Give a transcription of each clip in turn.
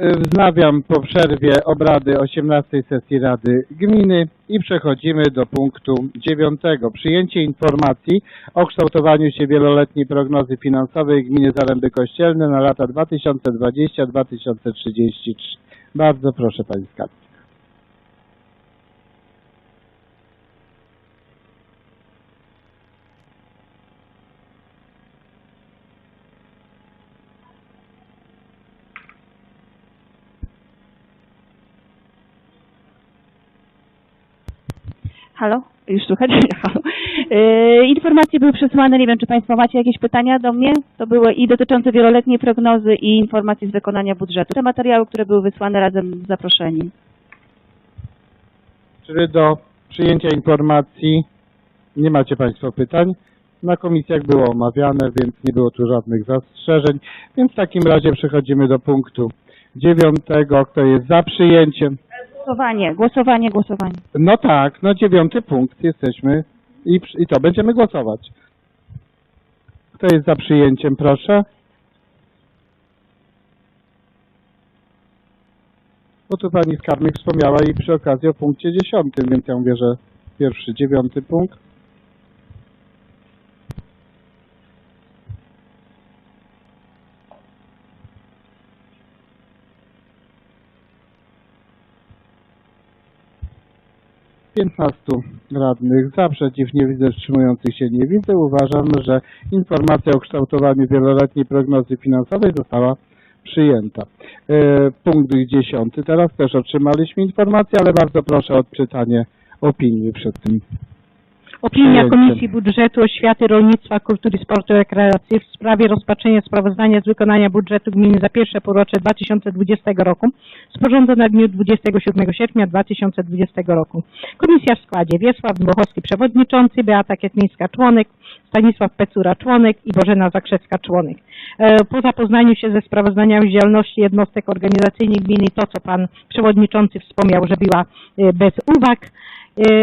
Wznawiam po przerwie obrady 18 sesji Rady Gminy i przechodzimy do punktu 9. Przyjęcie informacji o kształtowaniu się wieloletniej prognozy finansowej Gminy Zaręby Kościelne na lata 2020-2033. Bardzo proszę Pani Skarbnik. Halo? Już słychać? Halo. E, informacje były przesłane, nie wiem, czy Państwo macie jakieś pytania do mnie? To były i dotyczące wieloletniej prognozy i informacji z wykonania budżetu. Te materiały, które były wysłane razem z zaproszeniem. Czy do przyjęcia informacji nie macie Państwo pytań? Na komisjach było omawiane, więc nie było tu żadnych zastrzeżeń. Więc w takim razie przechodzimy do punktu dziewiątego. Kto jest za przyjęciem? Głosowanie, głosowanie, głosowanie. No tak, no dziewiąty punkt jesteśmy i, i to będziemy głosować. Kto jest za przyjęciem, proszę? Bo tu pani skarbnik wspomniała i przy okazji o punkcie dziesiątym, więc ja mówię, że pierwszy, dziewiąty punkt. Piętnastu radnych za, przeciw nie widzę, wstrzymujących się nie widzę. Uważam, że informacja o kształtowaniu wieloletniej prognozy finansowej została przyjęta. E, punkt dziesiąty. Teraz też otrzymaliśmy informację, ale bardzo proszę o odczytanie opinii przed tym. Opinia. Komisji Budżetu, Oświaty, Rolnictwa, Kultury, Sportu i Rekreacji w sprawie rozpatrzenia sprawozdania z wykonania budżetu gminy za pierwsze półrocze 2020 roku, sporządzona w dniu 27 sierpnia 2020 roku. Komisja w składzie Wiesław Dmochowski, przewodniczący, Beata Kietmińska, członek, Stanisław Pecura, członek i Bożena Zakrzewska, członek. E, Po zapoznaniu się ze sprawozdaniami z działalności jednostek organizacyjnych gminy, to co pan przewodniczący wspomniał, że była e, bez uwag,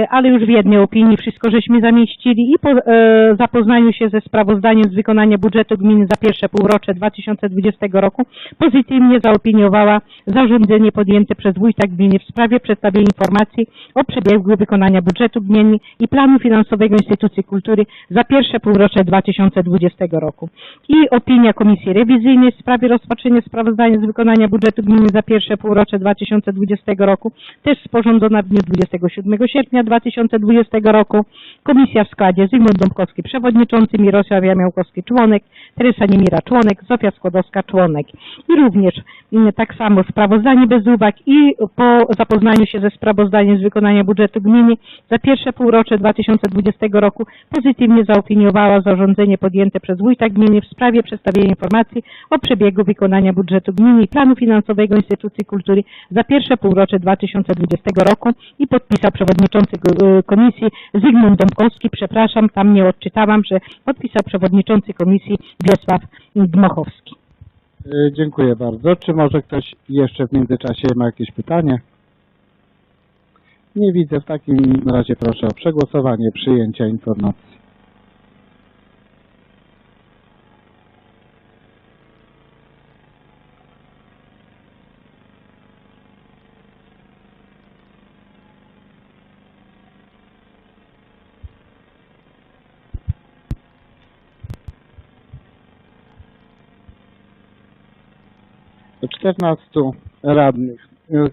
ale już w jednej opinii wszystko żeśmy zamieścili i po e, zapoznaniu się ze sprawozdaniem z wykonania budżetu gminy za pierwsze półrocze 2020 roku pozytywnie zaopiniowała zarządzenie podjęte przez wójta gminy w sprawie przedstawienia informacji o przebiegu wykonania budżetu gminy i planu finansowego instytucji kultury za pierwsze półrocze 2020 roku. I opinia Komisji Rewizyjnej w sprawie rozpatrzenia sprawozdania z wykonania budżetu gminy za pierwsze półrocze 2020 roku, też sporządzona w dniu 27 sierpnia 2020 roku. Komisja w składzie Zygmunt Dąbkowski, przewodniczący, Mirosław Jamiałkowski, członek, Teresa Niemira, członek, Zofia Skłodowska, członek. I również mm, tak samo sprawozdanie bez uwag i po zapoznaniu się ze sprawozdaniem z wykonania budżetu gminy za pierwsze półrocze 2020 roku pozytywnie zaopiniowała zarządzenie podjęte przez wójta gminy w sprawie przedstawienia informacji o przebiegu wykonania budżetu gminy i planu finansowego instytucji kultury za pierwsze półrocze 2020 roku i podpisał przewodniczący e, komisji Zygmunt Dąbkowski, przepraszam, tam nie odczytałam, że podpisał przewodniczący komisji Wiesław Dmochowski. E, Dziękuję bardzo. Czy może ktoś jeszcze w międzyczasie ma jakieś pytanie? Nie widzę. W takim razie proszę o przegłosowanie przyjęcia informacji. 14 radnych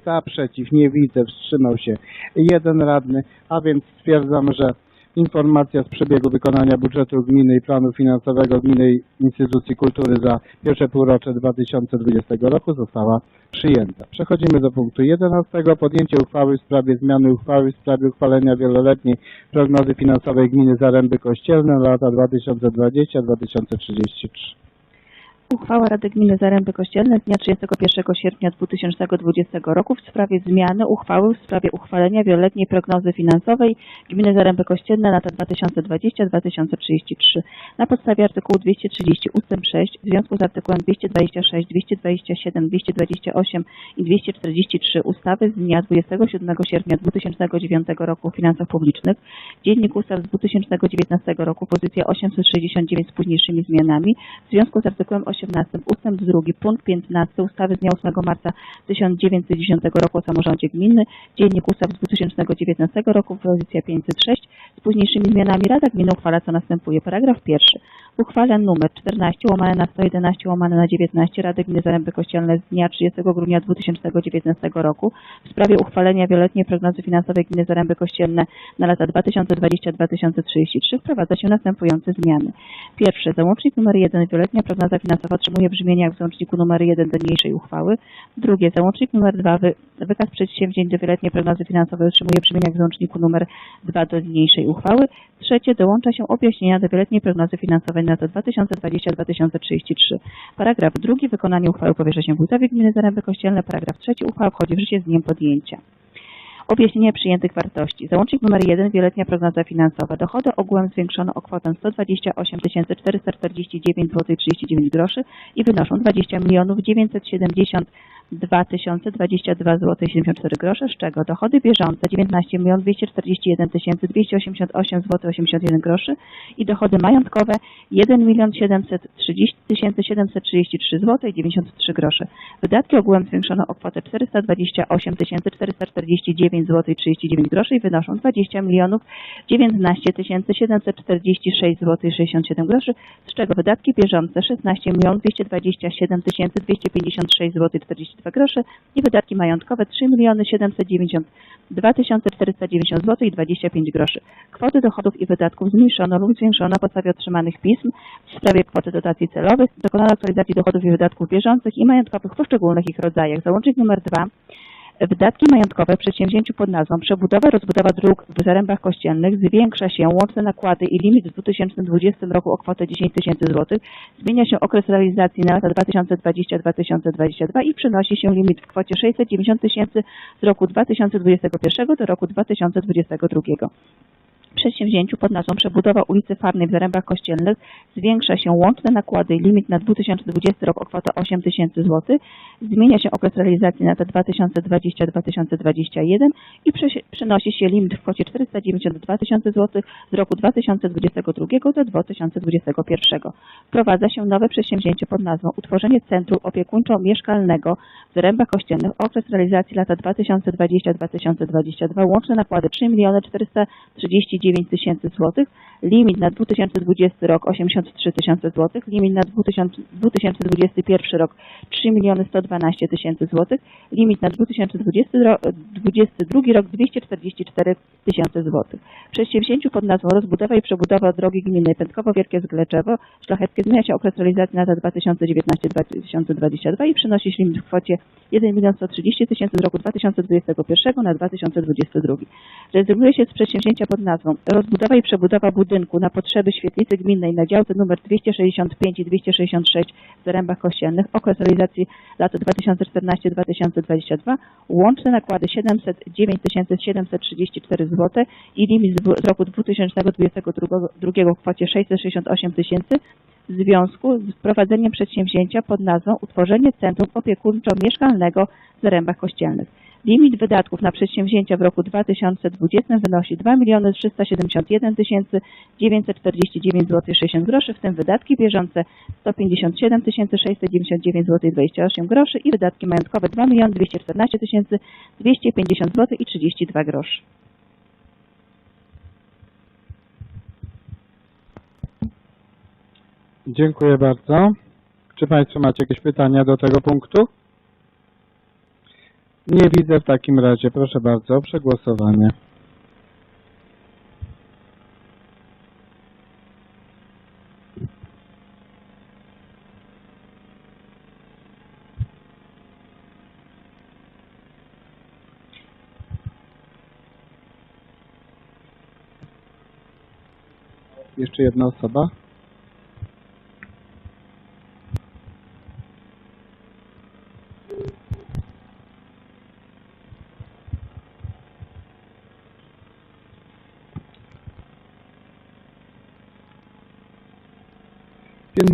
za, przeciw, nie widzę, wstrzymał się jeden radny, a więc stwierdzam, że informacja z przebiegu wykonania budżetu gminy i planu finansowego gminy instytucji kultury za pierwsze półrocze 2020 roku została przyjęta. Przechodzimy do punktu 11. Podjęcie uchwały w sprawie zmiany uchwały w sprawie uchwalenia wieloletniej prognozy finansowej gminy Zaręby Kościelne lata 2020-2033. Uchwała Rady Gminy Zaręby Kościelne z dnia 31 sierpnia 2020 roku w sprawie zmiany uchwały w sprawie uchwalenia wieloletniej prognozy finansowej Gminy Zaręby Kościelne na lata 2020-2033 na podstawie artykułu 230 ust. 6 w związku z artykułem 226, 227, 228 i 243 ustawy z dnia 27 sierpnia 2009 roku o finansach publicznych, Dziennik Ustaw z 2019 roku, pozycja 869 z późniejszymi zmianami, w związku z artykułem 18 ustęp 2 punkt 15 ustawy z dnia 8 marca 1910 roku. O samorządzie gminy, Dziennik Ustaw z 2019 roku, pozycja 506 z późniejszymi zmianami Rada Gminy uchwala co następuje. Paragraf pierwszy. W uchwale nr 14 łamane na 111 łamane na 19 Rady Gminy Zaręby Kościelne z dnia 30 grudnia 2019 roku. W sprawie uchwalenia wieloletniej prognozy finansowej Gminy Zaręby Kościelne na lata 2020-2033 wprowadza się następujące zmiany. Pierwsze, załącznik nr 1 wieloletnia prognoza finansowa otrzymuje brzmienie jak w załączniku nr 1 do niniejszej uchwały. Drugie, załącznik nr 2 wy, wykaz przedsięwzięć do wieloletniej prognozy finansowej otrzymuje brzmienie jak w załączniku nr 2 do niniejszej uchwały. Trzecie, dołącza się objaśnienia do wieloletniej prognozy finansowej na lata 2020-2033. Paragraf drugi, wykonanie uchwały powierza się wójtowi gminy Zaręby Kościelne. Paragraf trzeci, uchwała wchodzi w życie z dniem podjęcia. Objaśnienie przyjętych wartości. Załącznik nr 1, wieloletnia prognoza finansowa. Dochody ogółem zwiększono o kwotę 128 449 zł 39 groszy i wynoszą 20 milionów 970 2022 zł 74 grosze, z czego dochody bieżące 19 milionów 241 288 zł 81 groszy i dochody majątkowe 1 milion 730 733 zł 93 grosze. Wydatki ogółem zwiększono o kwotę 428 449 zł 39 groszy i wynoszą 20 milionów 19 746 zł 67 groszy, z czego wydatki bieżące 16 milionów 227 256 zł 42 grosze i wydatki majątkowe 3 miliony 792 490 zł i 25 groszy. Kwoty dochodów i wydatków zmniejszono lub zwiększono na podstawie otrzymanych pism w sprawie kwoty dotacji celowych, dokonano aktualizacji dochodów i wydatków bieżących i majątkowych w poszczególnych ich rodzajach. Załącznik numer 2 Wydatki majątkowe w przedsięwzięciu pod nazwą Przebudowa, rozbudowa dróg w Zarębach Kościelnych zwiększa się łączne nakłady i limit w 2020 roku o kwotę 10 tysięcy złotych. Zmienia się okres realizacji na lata 2020-2022 i przenosi się limit w kwocie 690 tysięcy z roku 2021 do roku 2022 przedsięwzięciu pod nazwą Przebudowa ulicy Farnej w Zarębach Kościelnych zwiększa się łączne nakłady i limit na 2020 rok o kwotę 8 tysięcy złotych, zmienia się okres realizacji na te 2020-2021 i przenosi się limit w kwocie 492 tysiące złotych z roku 2022 do 2021. Wprowadza się nowe przedsięwzięcie pod nazwą Utworzenie Centrum Opiekuńczo-Mieszkalnego w Zarębach Kościelnych. Okres realizacji lata 2020-2022 łączne nakłady 3 430 39 tysięcy złotych, limit na 2020 rok 83 tysiące złotych, limit na 2021 rok 3 miliony 112 tysięcy złotych, limit na 2022 rok 244 tysiące złotych. Przedsięwzięciu pod nazwą rozbudowa i przebudowa drogi gminnej Pętkowo Wielkie Zgleczewo Szlacheckie zmienia się okres realizacji na lata 2019-2022 i przynosi limit w kwocie 1 milion 130 tysięcy z roku 2021 na 2022. Rezygnuje się z przedsięwzięcia pod nazwą Rozbudowa i przebudowa budynku na potrzeby świetlicy gminnej na działce nr 265 i 266 w Zarębach Kościelnych. Okres realizacji lata 2014-2022. Łączne nakłady 709 734 zł i limit z z roku 2022 w kwocie 668 tysięcy w związku z prowadzeniem przedsięwzięcia pod nazwą Utworzenie Centrum Opiekuńczo-Mieszkalnego w Zarębach Kościelnych. Limit wydatków na przedsięwzięcia w roku 2020 wynosi 2 371 949 zł 60 groszy, w tym wydatki bieżące 157 699 zł 28 groszy i wydatki majątkowe 2 214 250 zł i 32 groszy. Dziękuję bardzo. Czy Państwo macie jakieś pytania do tego punktu? Nie widzę w takim razie. Proszę bardzo o przegłosowanie. Jeszcze jedna osoba.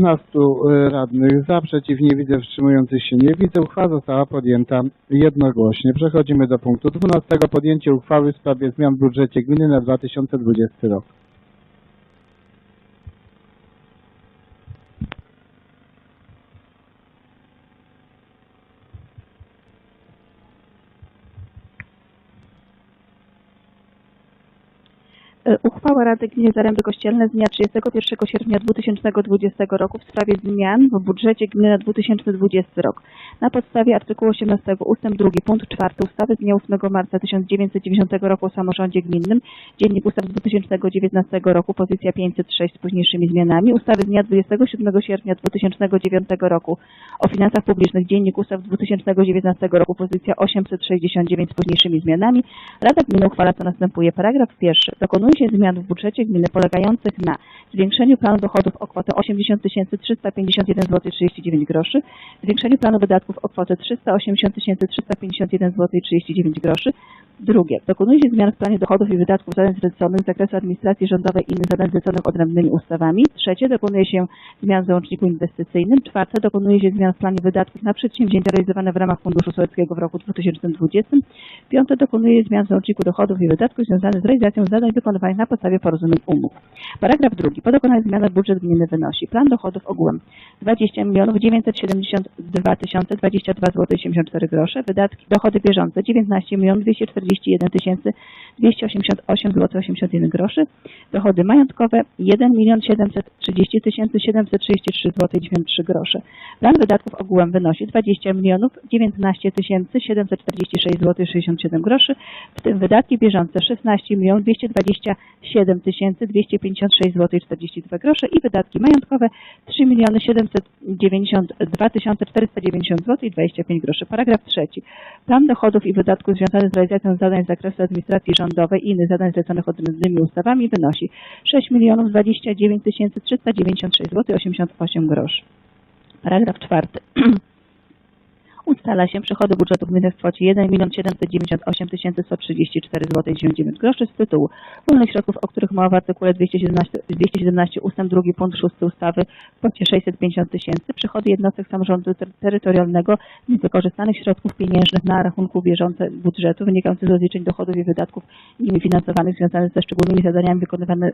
Piętnastu y, radnych za, przeciw nie widzę, wstrzymujących się nie widzę. Uchwała została podjęta jednogłośnie. Przechodzimy do punktu 12. Podjęcie uchwały w sprawie zmian w budżecie gminy na 2020 rok. Uchwała Rady Gminy Zaręby Kościelne z dnia 31 sierpnia 2020 roku w sprawie zmian w budżecie gminy na 2020 rok. Na podstawie artykułu 18 ust. 2 punkt 4 ustawy z dnia 8 marca 1990 roku o samorządzie gminnym, Dziennik Ustaw z 2019 roku, pozycja 506 z późniejszymi zmianami, ustawy z dnia 27 sierpnia 2009 roku o finansach publicznych, Dziennik Ustaw z 2019 roku, pozycja 869 z późniejszymi zmianami, Rada Gminy uchwala co następuje. Paragraf pierwszy. Dokonuje się zmian w budżecie gminy polegających na zwiększeniu planu dochodów o kwotę 80 351 zł 39 groszy, zwiększeniu planu wydatków o kwotę 380 351 zł 39 groszy. Drugie. Dokonuje się zmian w planie dochodów i wydatków zadań zleconych z zakresu administracji rządowej i innych zadań zleconych odrębnymi ustawami. Trzecie. Dokonuje się zmian w załączniku inwestycyjnym. Czwarte. Dokonuje się zmian w planie wydatków na przedsięwzięcia realizowane w ramach Funduszu Sołeckiego w roku 2020. Piąte. Dokonuje zmian w załączniku dochodów i wydatków związanych z realizacją zadań wykonywanych na podstawie porozumień umów. Paragraf drugi. Po dokonanych zmianach budżet gminy wynosi plan dochodów ogółem 20 972 022 zł 84 grosze, wydatki, dochody bieżące 19 241 288 zł 81 groszy, dochody majątkowe 1 730 733 zł 93 grosze. Plan wydatków ogółem wynosi 20 19 746 zł 67 groszy, w tym wydatki bieżące 16 220 7256 zł 42 grosze i wydatki majątkowe 3 792 490 zł 25 groszy. Paragraf trzeci. Plan dochodów i wydatków związanych z realizacją zadań z zakresu administracji rządowej i innych zadań zleconych odrębnymi ustawami wynosi 6 029 396 zł 88 groszy. Paragraf czwarty. Ustala się przychody budżetu gminy w kwocie 1 798 134 zł 99 groszy z tytułu wolnych środków, o których mowa w artykule 217, 217 ust. 2 punkt 6 ustawy w kwocie 650 tysięcy. Przychody jednostek samorządu ter- terytorialnego z niewykorzystanych środków pieniężnych na rachunku bieżącym budżetu wynikających z rozliczeń dochodów i wydatków nimi finansowanych związanych ze szczególnymi zadaniami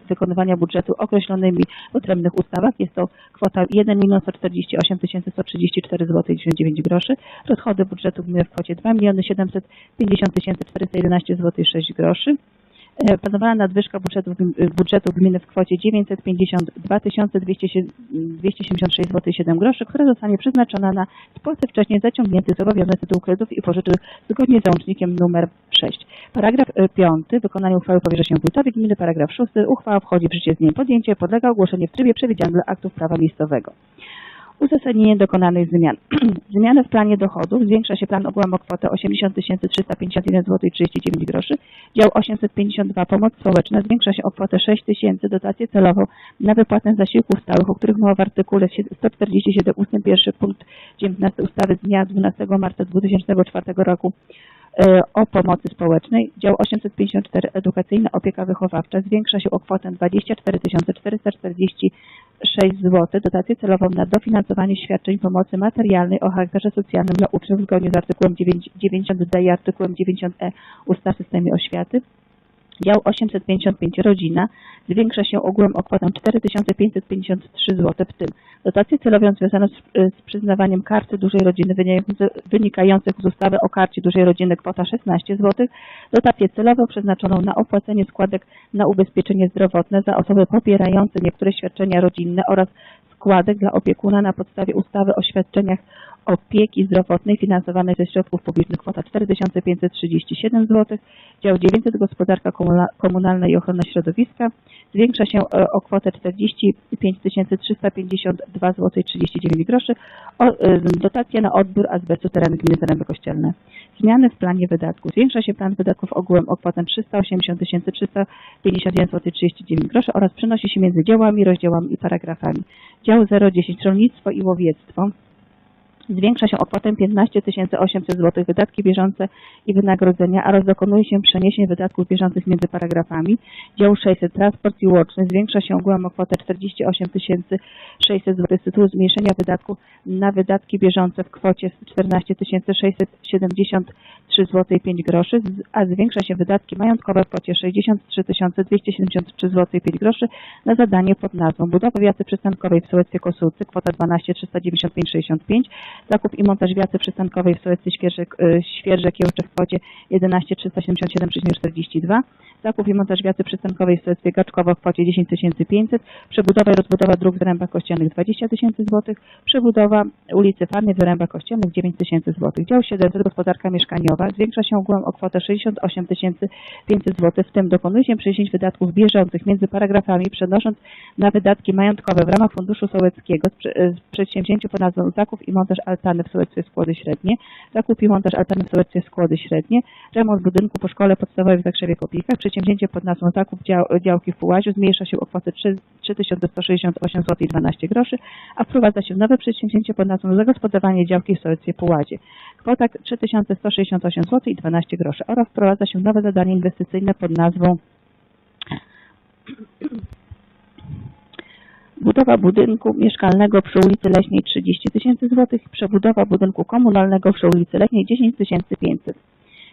wykonywania budżetu określonymi w odrębnych ustawach. Jest to kwota 1 148 134 zł 99 groszy. Rozchody budżetu gminy w kwocie 2 750 411 zł 6 groszy. E, Planowana nadwyżka budżetu, gm- budżetu gminy w kwocie 952 276 zł 7 groszy, która zostanie przeznaczona na spłatę wcześniej zaciągniętych zobowiązań tytułu kredytów i pożyczek zgodnie z załącznikiem numer 6. Paragraf 5. Wykonanie uchwały powierza się wójtowi gminy. Paragraf 6. Uchwała wchodzi w życie z dniem podjęcia. Podlega ogłoszenie w trybie przewidzianym dla aktów prawa miejscowego. Uzasadnienie dokonanych zmian. Zmiany w planie dochodów. Zwiększa się plan ogółem o kwotę 80 351 zł 39 groszy. Dział 852 Pomoc społeczna zwiększa się o kwotę 6 tysięcy dotację celową na wypłatę zasiłków stałych, o których mowa w artykule 147 ust. 1 punkt 19 ustawy z dnia 12 marca 2004 roku o pomocy społecznej. Dział 854 Edukacyjna Opieka Wychowawcza zwiększa się o kwotę 24 446 zł dotację celową na dofinansowanie świadczeń pomocy materialnej o charakterze socjalnym dla uczniów zgodnie z artykułem 9 90d i artykułem 90e ustawy w systemie oświaty. Dział 855 Rodzina zwiększa się ogółem o kwotę 4553 zł, w tym dotacje celowe związane z, z przyznawaniem karty dużej rodziny wynikających z ustawy o karcie dużej rodziny kwota 16 zł, dotację celową przeznaczoną na opłacenie składek na ubezpieczenie zdrowotne za osoby pobierające niektóre świadczenia rodzinne oraz składek dla opiekuna na podstawie ustawy o świadczeniach opieki zdrowotnej finansowanej ze środków publicznych kwota 4537 zł. Dział 900 Gospodarka komuna- Komunalna i Ochrona Środowiska zwiększa się e, o kwotę 45 352 zł 39 groszy. E, dotacja na odbiór azbestu tereny gminy Zaręby Kościelne. Zmiany w planie wydatków. Zwiększa się plan wydatków ogółem o kwotę 380 351 zł 39 groszy oraz przenosi się między działami, rozdziałami i paragrafami. Dział 010 Rolnictwo i Łowiectwo zwiększa się o kwotę 15 800 zł wydatki bieżące i wynagrodzenia oraz dokonuje się przeniesień wydatków bieżących między paragrafami. Dział 600 Transport i Łączny zwiększa się ogółem o kwotę 48 600 zł z tytułu zmniejszenia wydatków na wydatki bieżące w kwocie 14 673 zł 5 groszy, a zwiększa się wydatki majątkowe w kwocie 63 273 zł 5 groszy na zadanie pod nazwą Budowa wiaty przystankowej w sołectwie Kosułcy, kwota 12 395 65 Zakup i montaż wiaty przystankowej w sołectwie Świerzek, y, Świerzek Jełcze w kwocie 11 377,42. Zakup i montaż wiaty przystankowej w sołectwie Gaczkowo w kwocie 10 500. Przebudowa i rozbudowa dróg w Wyrębach Kościelnych 20 tysięcy złotych. Przebudowa ulicy Farny w Wyrębach Kościelnych 9 tysięcy złotych. Dział 700 gospodarka mieszkaniowa zwiększa się ogółem o kwotę 68 500 zł, w tym dokonuje się przeniesień wydatków bieżących między paragrafami, przenosząc na wydatki majątkowe w ramach Funduszu Sołeckiego z przedsięwzięciu pod nazwą Zakup i montaż altany w Sołectwie Skłody Średnie, Zakup i montaż altany w Sołectwie Skłody Średnie, remont budynku po szkole podstawowej w Zakrzewie Kopikach, przedsięwzięcie pod nazwą Zakup dział, działki w Pułaziu. Zmniejsza się o kwotę 3 3168 zł i 12 groszy, a wprowadza się nowe przedsięwzięcie pod nazwą Zagospodarowanie działki w Sołectwie Pułazie. Kwota 3168 zł i 12 groszy oraz wprowadza się nowe zadanie inwestycyjne pod nazwą Budowa budynku mieszkalnego przy ulicy Leśnej 30 tysięcy złotych, przebudowa budynku komunalnego przy ulicy Leśnej 10 tysięcy 500.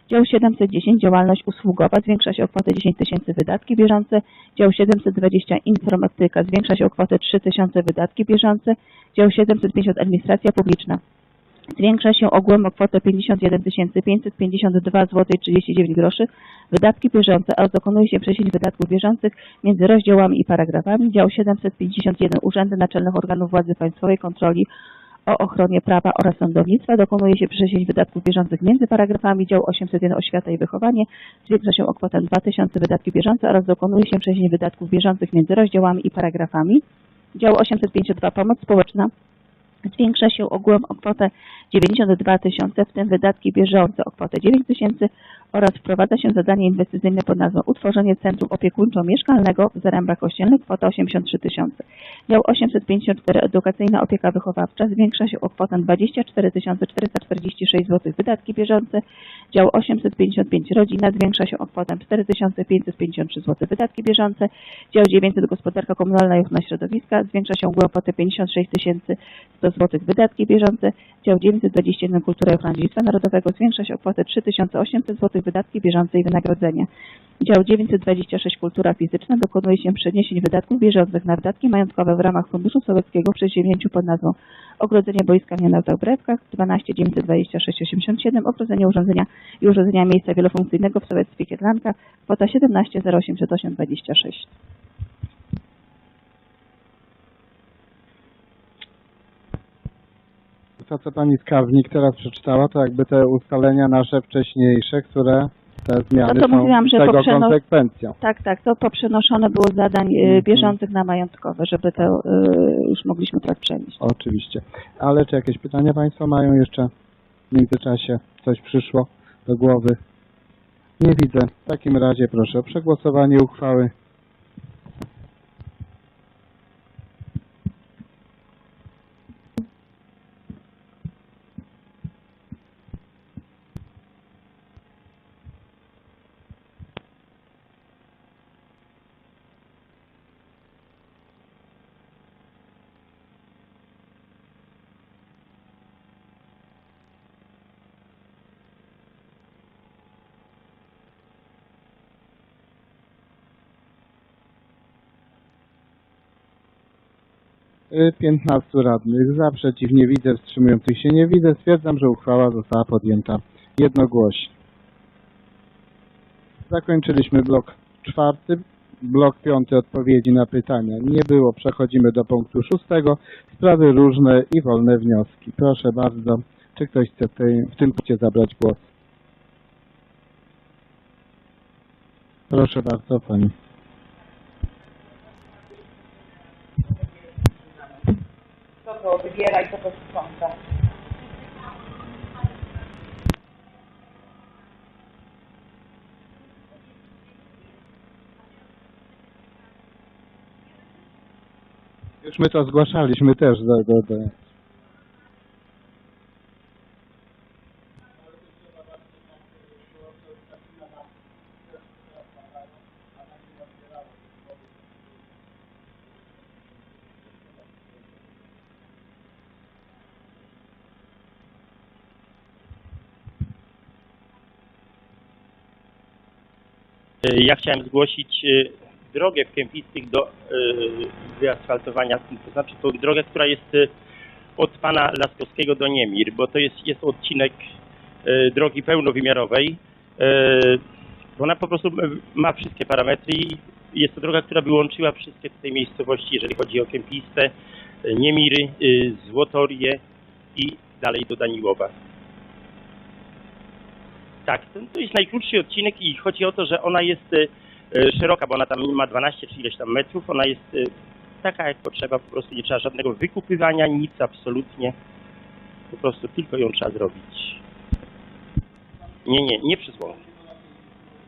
Dział 710 działalność usługowa zwiększa się o kwotę 10 tysięcy wydatki bieżące. Dział 720 informatyka zwiększa się o kwotę 3 tysiące wydatki bieżące. Dział 750 administracja publiczna zwiększa się ogółem o kwotę 51 552 zł 39 groszy. Wydatki bieżące oraz dokonuje się przesień wydatków bieżących między rozdziałami i paragrafami. Dział 751 Urzędy Naczelnych Organów Władzy Państwowej Kontroli o ochronie prawa oraz sądownictwa. Dokonuje się przesień wydatków bieżących między paragrafami. Dział 801 Oświata i Wychowanie zwiększa się o kwotę 2000 wydatki bieżące oraz dokonuje się przesień wydatków bieżących między rozdziałami i paragrafami. Dział 852 Pomoc Społeczna zwiększa się ogółem o kwotę 92 tysiące, w tym wydatki bieżące o kwotę 9 tysięcy oraz wprowadza się zadanie inwestycyjne pod nazwą Utworzenie Centrum Opiekuńczo-Mieszkalnego w Zarębach Kościelnych, kwota 83 tysiące. Dział 854 Edukacyjna Opieka Wychowawcza zwiększa się o kwotę 24 446 zł wydatki bieżące. Dział 855 Rodzina zwiększa się o kwotę 4 553 zł wydatki bieżące. Dział 900 Gospodarka Komunalna i Ochrona Środowiska zwiększa się o kwotę 56 100 zł wydatki bieżące. Dział 921 Kultura i Ochrona Dziedzictwa Narodowego zwiększa się o kwotę 3800 zł wydatki bieżące i wynagrodzenia. Dział 926 Kultura Fizyczna dokonuje się przeniesień wydatków bieżących na wydatki majątkowe w ramach Funduszu Sowieckiego w przedsięwzięciu pod nazwą Ogrodzenie Boiska w Nienautach-Brewkach 12 926 87 Ogrodzenie urządzenia i urządzenia miejsca wielofunkcyjnego w Sowiectwie Kietlanka kwota 17 0808 26. To, co pani skarbnik teraz przeczytała, to jakby te ustalenia nasze wcześniejsze, które te zmiany No to są mówiłam, że tego poprzednio- konsekwencją. Tak, tak, to poprzenoszone było z zadań y, Mhm. bieżących na majątkowe, żeby to y, już mogliśmy teraz przenieść. Oczywiście. Ale czy jakieś pytania państwo mają jeszcze w międzyczasie? Coś przyszło do głowy? Nie widzę. W takim razie proszę o przegłosowanie uchwały. 15 radnych. Za, przeciw nie widzę, wstrzymujących się nie widzę. Stwierdzam, że uchwała została podjęta jednogłośnie. Zakończyliśmy blok czwarty. Blok piąty odpowiedzi na pytania nie było. Przechodzimy do punktu szóstego. Sprawy różne i wolne wnioski. Proszę bardzo, czy ktoś chce w, tej, w tym punkcie zabrać głos? Proszę bardzo, pani. Co wybiera i co to sprząta. Już my to zgłaszaliśmy też do, do, do. Ja chciałem zgłosić y, drogę w Kępistych do y, wyasfaltowania, to znaczy tą drogę, która jest y, od pana Laskowskiego do Niemir, bo to jest, jest odcinek drogi pełnowymiarowej. Ona po prostu ma wszystkie parametry i jest to droga, która by łączyła wszystkie tutaj miejscowości, jeżeli chodzi o Kępiste, e, Niemiry, e, Złotorię i dalej do Daniłowa. Tak, to, jest najkrótszy odcinek i chodzi o to, że ona jest e, e, szeroka, bo ona tam ma 12 czy ileś tam metrów, ona jest e, taka jak potrzeba, po prostu nie trzeba żadnego wykupywania, nic absolutnie, po prostu tylko ją trzeba zrobić. Nie, nie, nie przez.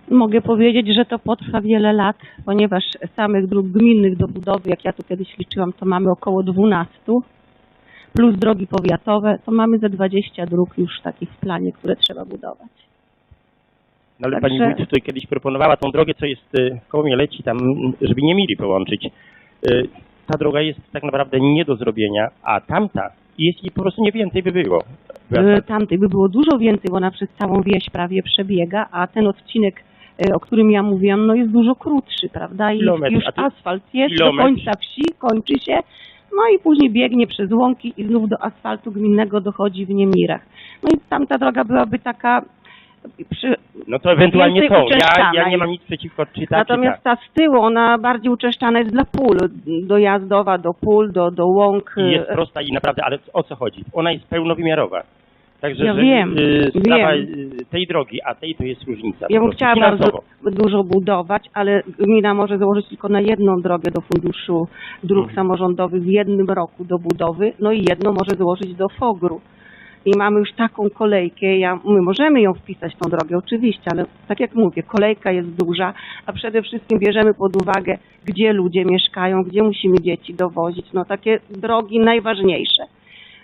Mogę powiedzieć, że to potrwa wiele lat, ponieważ samych dróg gminnych do budowy, jak ja tu kiedyś liczyłam, to mamy około 12, plus drogi powiatowe, to mamy ze 20 dróg już takich w planie, które trzeba budować. No ale Także- pani wójt tutaj kiedyś proponowała tą drogę, co jest e, koło mnie leci tam, żeby nie mieli połączyć. E, Ta droga jest tak naprawdę nie do zrobienia, a tamta jest i po prostu nie więcej by było. E, Tamtej by było dużo więcej, bo ona przez całą wieś prawie przebiega, a ten odcinek, o którym ja mówiłam, no jest dużo krótszy, prawda? I Kilometr, już tu- asfalt jest kilometr. do końca wsi, kończy się, no i później biegnie przez łąki i znów do asfaltu gminnego dochodzi w Niemirach. No i tamta droga byłaby taka przy, No to ewentualnie tą. Ja, ja nie mam nic przeciwko, czy tak, Natomiast tak. ta z tyłu, ona bardziej uczęszczana jest dla pól, dojazdowa do pól, do, do łąk. I jest e, prosta i naprawdę, ale o co chodzi? Ona jest pełnowymiarowa. Także Ja że, wiem, y, sprawa wiem. y, tej drogi, a tej to jest różnica. Ja bym chciała bardzo dużo budować, ale gmina może założyć tylko na jedną drogę do Funduszu Dróg Mhm. Samorządowych w jednym roku do budowy, no i jedną może założyć do FOGR-u. I mamy już taką kolejkę, ja, my możemy ją wpisać, tą drogę oczywiście, ale tak jak mówię, kolejka jest duża, a przede wszystkim bierzemy pod uwagę, gdzie ludzie mieszkają, gdzie musimy dzieci dowozić, no takie drogi najważniejsze.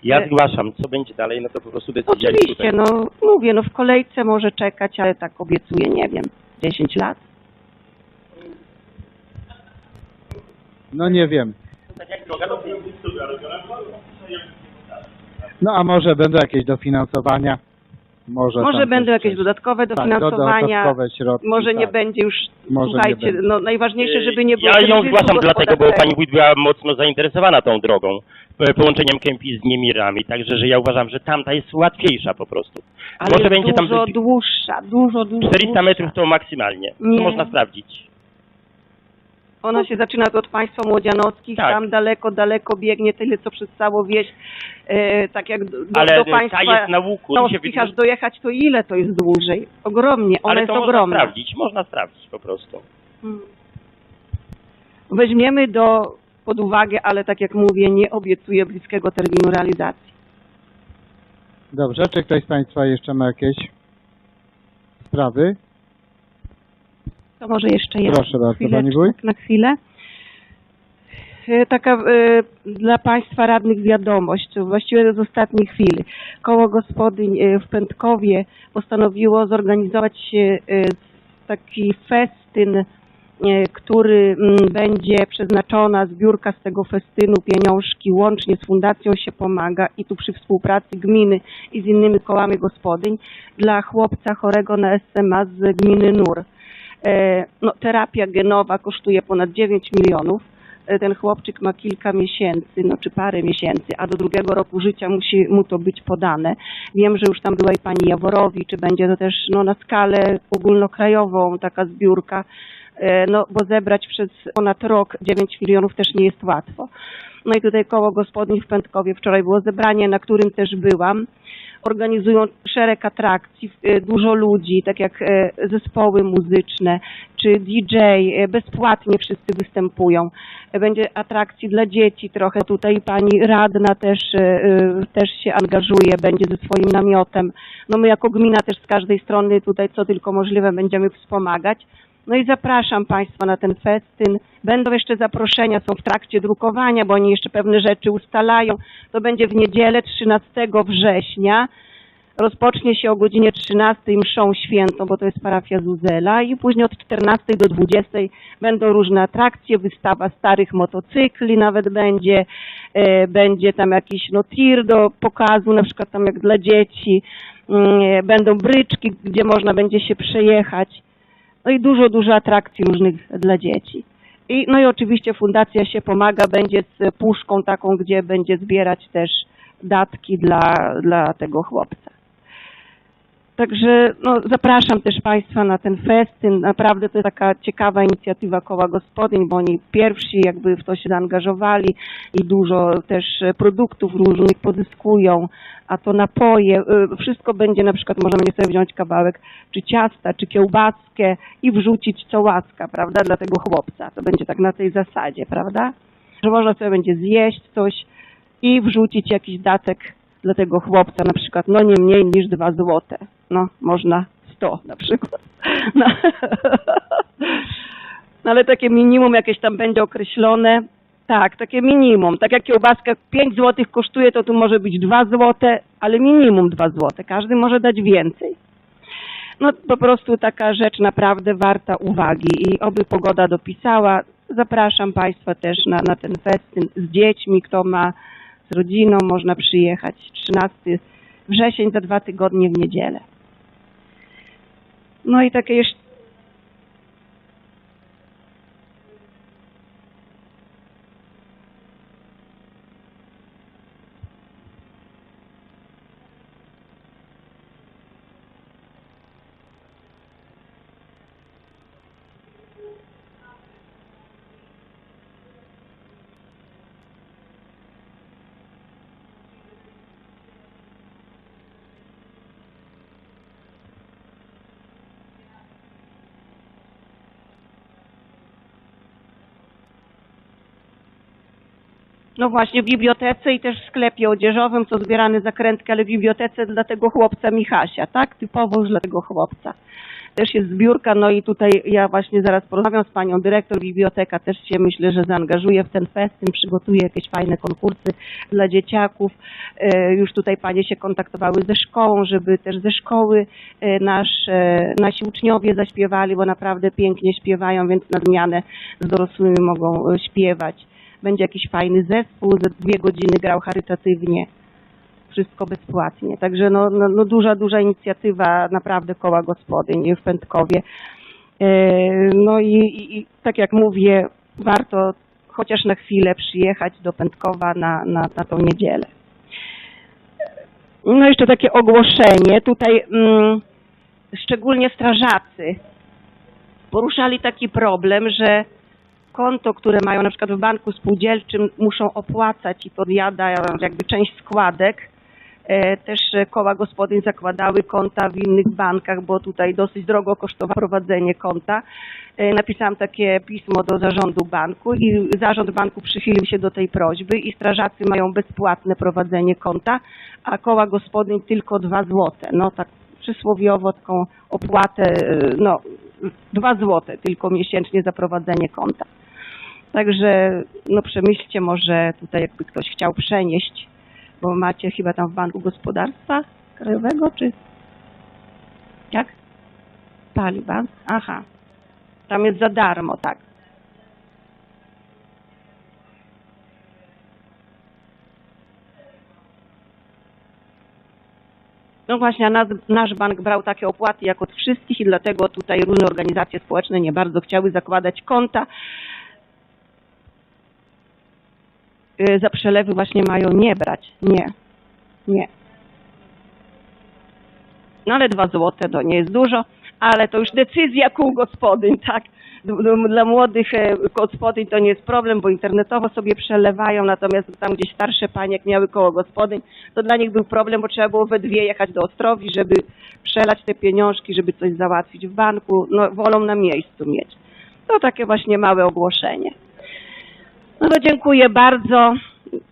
Ja e- zgłaszam, co będzie dalej, no to po prostu decyzja Oczywiście, tutaj. no mówię, no w kolejce może czekać, ale tak obiecuję, nie wiem, 10 lat. No nie wiem. No a może będą jakieś dofinansowania? Może, Może tam będą jakieś coś- dodatkowe tak, dofinansowania, dodatkowe środki, może nie tak. będzie już, Może nie słuchajcie, będzie. no najważniejsze, żeby nie było Ja ją zgłaszam dlatego, bo pani wójt była mocno zainteresowana tą drogą, e, połączeniem Kępi z Niemirami, także że ja uważam, że tamta jest łatwiejsza po prostu. Ale może jest będzie tam dużo coś- dłuższa, dużo, dużo 400 dłuższa. metrów to maksymalnie, Nie. to można sprawdzić. Ona się zaczyna od państwa młodzianowskich, Tak. tam daleko, daleko biegnie tyle, co przez całą wieś, e, tak jak do, Ale do ta państwa jest na łuku, się aż dojechać, to ile to jest dłużej? Ogromnie, ona ale jest to można ogromna. sprawdzić, można sprawdzić po prostu. Hmm. Weźmiemy do, pod uwagę, ale tak jak mówię, nie obiecuję bliskiego terminu realizacji. Dobrze, czy ktoś z Państwa jeszcze ma jakieś sprawy? To może jeszcze jedno. Proszę bardzo, Chwileczkę, Pani Wójt. Na chwilę. E, Taka e, dla Państwa radnych wiadomość, to właściwie z ostatniej chwili. Koło gospodyń e, w Pętkowie postanowiło zorganizować taki festyn, który mm, będzie przeznaczona zbiórka z tego festynu, pieniążki łącznie z Fundacją się pomaga i tu przy współpracy gminy i z innymi kołami gospodyń dla chłopca chorego na SMA z gminy Nur. E, no, terapia genowa kosztuje ponad 9 milionów. E, Ten chłopczyk ma kilka miesięcy, no czy parę miesięcy, a do drugiego roku życia musi mu to być podane. Wiem, że już tam była i pani Jaworowicz, czy będzie to też no, na skalę ogólnokrajową taka zbiórka, no bo zebrać przez ponad rok 9 milionów też nie jest łatwo. No i tutaj koło gospodyń w Pętkowie wczoraj było zebranie, na którym też byłam organizują szereg atrakcji, e, dużo ludzi, tak jak e, zespoły muzyczne czy DJ, e, bezpłatnie wszyscy występują. E, Będzie atrakcji dla dzieci trochę, tutaj pani radna też, e, e, też się angażuje, będzie ze swoim namiotem. No my jako gmina też z każdej strony tutaj co tylko możliwe będziemy wspomagać. No i zapraszam Państwa na ten festyn. Będą jeszcze zaproszenia, są w trakcie drukowania, bo oni jeszcze pewne rzeczy ustalają. To będzie w niedzielę 13 września. Rozpocznie się o godzinie 13 mszą świętą, bo to jest parafia Zuzela i później od 14 do 20 będą różne atrakcje, wystawa starych motocykli nawet będzie, e, będzie tam jakiś no tir do pokazu, na przykład tam jak dla dzieci, Mm, będą bryczki, gdzie można będzie się przejechać. No i dużo, dużo atrakcji różnych dla dzieci. I, no i oczywiście fundacja się pomaga, będzie z puszką taką, gdzie będzie zbierać też datki dla, dla tego chłopca. Także no, zapraszam też Państwa na ten festyn. Naprawdę to jest taka ciekawa inicjatywa koła gospodyń, bo oni pierwsi jakby w to się zaangażowali i dużo też produktów różnych pozyskują, a to napoje, e, wszystko będzie na przykład, można będzie sobie wziąć kawałek czy ciasta, czy kiełbaskę i wrzucić co łaska, prawda, dla tego chłopca. To będzie tak na tej zasadzie, prawda? Że można sobie będzie zjeść coś i wrzucić jakiś datek dla tego chłopca, na przykład no nie mniej niż dwa złote. No, można 100 na przykład. No. no ale takie minimum jakieś tam będzie określone. Tak, takie minimum. Tak jak kiełbaska 5 zł kosztuje, to tu może być 2 złote, ale minimum 2 złote. Każdy może dać więcej. No po prostu taka rzecz naprawdę warta uwagi i oby pogoda dopisała. Zapraszam Państwa też na, na ten festyn z dziećmi, kto ma z rodziną, można przyjechać 13 wrzesień za dwa tygodnie w niedzielę. No i takie jeszcze No właśnie, w bibliotece i też w sklepie odzieżowym są zbierane zakrętki, ale w bibliotece dla tego chłopca Michasia, tak? Typowo już dla tego chłopca. Też jest zbiórka, no i tutaj ja właśnie zaraz porozmawiam z panią dyrektor, biblioteka też się myślę, że zaangażuje w ten festyn, przygotuje jakieś fajne konkursy dla dzieciaków. E, Już tutaj panie się kontaktowały ze szkołą, żeby też ze szkoły e, nasz, nasi uczniowie zaśpiewali, bo naprawdę pięknie śpiewają, więc nadmianę z dorosłymi mogą e, śpiewać będzie jakiś fajny zespół, ze dwie godziny grał charytatywnie, wszystko bezpłatnie. Także no, no, no duża, duża inicjatywa naprawdę koła gospodyń w Pętkowie. E, No i, i, i tak jak mówię, warto chociaż na chwilę przyjechać do Pętkowa na, na, na tą niedzielę. No jeszcze takie ogłoszenie. Tutaj mm, szczególnie strażacy poruszali taki problem, że konto, które mają na przykład w banku spółdzielczym, muszą opłacać i podjada jakby część składek. E, Też e, koła gospodyń zakładały konta w innych bankach, bo tutaj dosyć drogo kosztowało prowadzenie konta. E, Napisałam takie pismo do zarządu banku i zarząd banku przychylił się do tej prośby i strażacy mają bezpłatne prowadzenie konta, a koła gospodyń tylko dwa złote. No tak przysłowiowo taką opłatę, no dwa złote tylko miesięcznie za prowadzenie konta. Także no przemyślcie może tutaj jakby ktoś chciał przenieść, bo macie chyba tam w Banku Gospodarstwa Krajowego, czy jak? Pali bank? Aha. Tam jest za darmo, tak. No właśnie, nas, nasz bank brał takie opłaty jak od wszystkich i dlatego tutaj różne organizacje społeczne nie bardzo chciały zakładać konta. Y, Za przelewy właśnie mają nie brać. Nie. Nie. No ale dwa złote to nie jest dużo, ale to już decyzja kół gospodyń, tak? Dla młodych e, gospodyń to nie jest problem, bo internetowo sobie przelewają, natomiast tam gdzieś starsze panie, jak miały koło gospodyń, to dla nich był problem, bo trzeba było we dwie jechać do Ostrowi, żeby przelać te pieniążki, żeby coś załatwić w banku, no wolą na miejscu mieć. To takie właśnie małe ogłoszenie. No to dziękuję bardzo.